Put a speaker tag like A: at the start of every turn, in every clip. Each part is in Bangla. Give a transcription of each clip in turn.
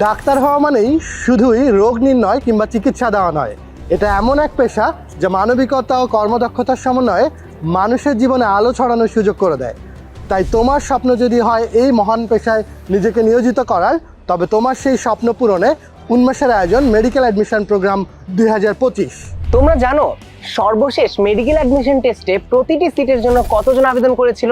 A: ডাক্তার হওয়া মানেই শুধুই রোগ নির্ণয় কিংবা চিকিৎসা দেওয়া নয়। এটা এমন এক পেশা যা মানবিকতা ও কর্মদক্ষতার সমন্বয়ে মানুষের জীবনে আলো ছড়ানোর সুযোগ করে দেয়। তাই তোমার স্বপ্ন যদি হয় এই মহান পেশায় নিজেকে নিয়োজিত করার, তবে তোমার সেই স্বপ্ন পূরণে উন্মেষের আয়োজন মেডিকেল অ্যাডমিশন প্রোগ্রাম দুই হাজার পঁচিশ।
B: তোমরা জানো, সর্বশেষ মেডিকেল অ্যাডমিশন টেস্টে প্রতিটি সিটের জন্য কতজন আবেদন করেছিল?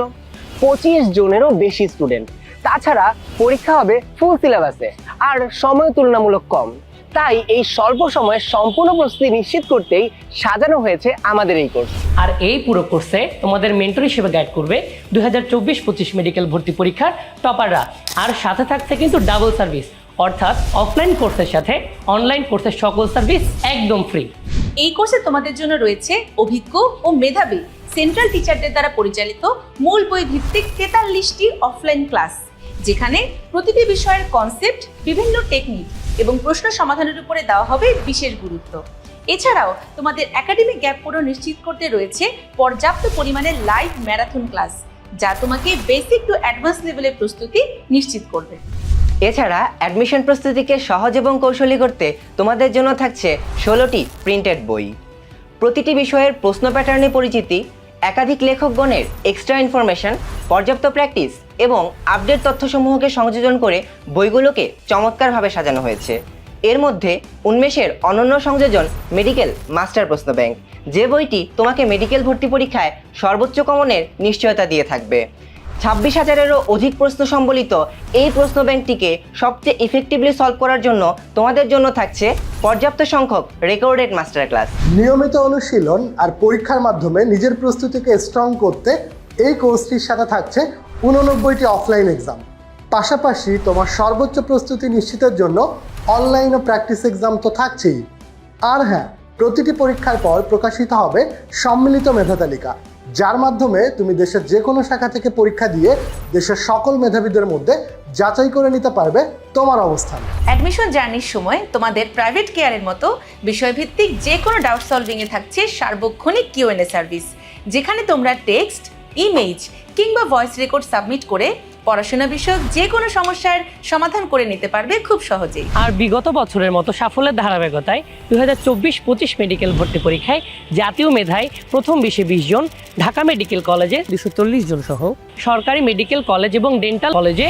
B: পঁচিশ জনেরও বেশি স্টুডেন্ট তাছাড়া পরীক্ষা হবে ফুল সিলেবাসে আর সময় তুলনামূলক কম। তাই এই স্বল্প সময়ে সম্পূর্ণ প্রস্তুতি নিশ্চিত করতেই সাজানো হয়েছে আমাদের এই কোর্স।
C: আর এই পুরো কোর্সে তোমাদের মেন্টর হিসেবে গাইড করবে দুই হাজার চব্বিশ পঁচিশ মেডিকেল ভর্তি পরীক্ষার টপাররা আর সাথে থাকছে কিন্তু ডাবল সার্ভিস অর্থাৎ অফলাইন কোর্সের সাথে অনলাইন কোর্সের সকল সার্ভিস একদম ফ্রি
D: এই কোর্সে তোমাদের জন্য রয়েছে অভিজ্ঞ ও মেধাবী সেন্ট্রাল টিচারদের দ্বারা পরিচালিত মূল বই ভিত্তিক তেতাল্লিশটি অফলাইন ক্লাস যেখানে প্রতিটি বিষয়ের কনসেপ্ট বিভিন্ন টেকনিক এবং প্রশ্ন সমাধানের উপরে দেওয়া হবে বিশেষ গুরুত্ব। এছাড়াও তোমাদের একাডেমিক গ্যাপ পূরণ নিশ্চিত করতে রয়েছে পর্যাপ্ত পরিমাণে লাইভ ম্যারাথন ক্লাস যা তোমাকে বেসিক টু অ্যাডভান্স লেভেলের প্রস্তুতি নিশ্চিত করবে।
E: এছাড়া অ্যাডমিশন প্রস্তুতিকে সহজ এবং কৌশলী করতে তোমাদের জন্য থাকছে ষোলোটি প্রিন্টেড বই। প্রতিটি বিষয়ের প্রশ্ন প্যাটার্নে পরিচিতি, একাধিক লেখকগণের এক্সট্রা ইনফরমেশন পর্যাপ্ত প্র্যাকটিস এবং আপডেট তথ্যসমূহকে সংযোজন করে বইগুলোকে চমৎকারভাবে সাজানো হয়েছে। এর মধ্যে উন্মেষের অনন্য সংযোজন মেডিকেল মাস্টার প্রশ্ন ব্যাংক, যে বইটি তোমাকে মেডিকেল ভর্তি পরীক্ষায় সর্বোচ্চ কমনের নিশ্চয়তা দিয়ে থাকবে। ছাব্বিশ হাজারেরও অধিক প্রশ্ন সম্বলিত এই প্রশ্ন ব্যাংকটিকে সবচেয়ে ইফেক্টিভলি সলভ করার জন্য তোমাদের জন্য থাকছে পর্যাপ্ত সংখ্যক রেকর্ডেড মাস্টার ক্লাস
A: নিয়মিত অনুশীলন আর পরীক্ষার মাধ্যমে নিজের প্রস্তুতিকে স্ট্রং করতে এই কোর্সটির সাথে থাকছে উননব্বইটি অফলাইন এক্সাম পাশাপাশি তোমার সর্বোচ্চ প্রস্তুতি নিশ্চিতের জন্য অনলাইন ও প্র্যাকটিস এক্সাম তো থাকছেই। আর হ্যাঁ প্রতিটি পরীক্ষার পর প্রকাশিত হবে সম্মিলিত মেধা তালিকা, যার মাধ্যমে তুমি দেশের যে কোনো শাখা থেকে পরীক্ষা দিয়ে দেশের সকল মেধাবীদের মধ্যে যাচাই করে নিতে পারবে তোমার অবস্থান।
D: অ্যাডমিশন জার্নির সময় তোমাদের প্রাইভেট কেয়ারের মতো বিষয়ভিত্তিক যে কোনো ডাউট সলভিংয়ে থাকছে সার্বক্ষণিক কিউএনএ সার্ভিস যেখানে তোমরা টেক্সট ইমেজ কিংবা ভয়েস রেকর্ড সাবমিট করে পড়াশোনা বিষয়ক যে কোনো সমস্যার সমাধান করে নিতে পারবে খুব সহজেই।
C: আর বিগত বছরের মতো সাফল্যের ধারাবাহিকতায় দুই হাজার চব্বিশ পঁচিশ মেডিকেল ভর্তি পরীক্ষায় জাতীয় মেধায় প্রথম বিশে বিশ জন, ঢাকা মেডিকেল কলেজে দুশো চল্লিশ জন সহ সরকারি মেডিকেল কলেজ এবং ডেন্টাল কলেজে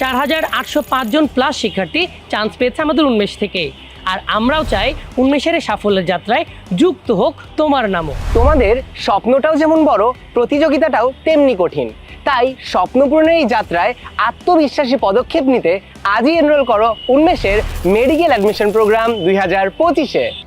C: চার হাজার আটশো পাঁচ জন প্লাস শিক্ষার্থী চান্স পেয়েছে আমাদের উন্মেষ থেকে। আর আমরাও চাই উন্মেষের সাফল্যের যাত্রায় যুক্ত হোক তোমার নামও।
B: তোমাদের স্বপ্নটাও যেমন বড়, প্রতিযোগিতাটাও তেমনি কঠিন। তাই স্বপ্নপূরণের এই যাত্রায় আত্মবিশ্বাসী পদক্ষেপ নিতে আজই এনরোল করো উন্মেষের মেডিকেল অ্যাডমিশন প্রোগ্রাম দুই হাজার পঁচিশে।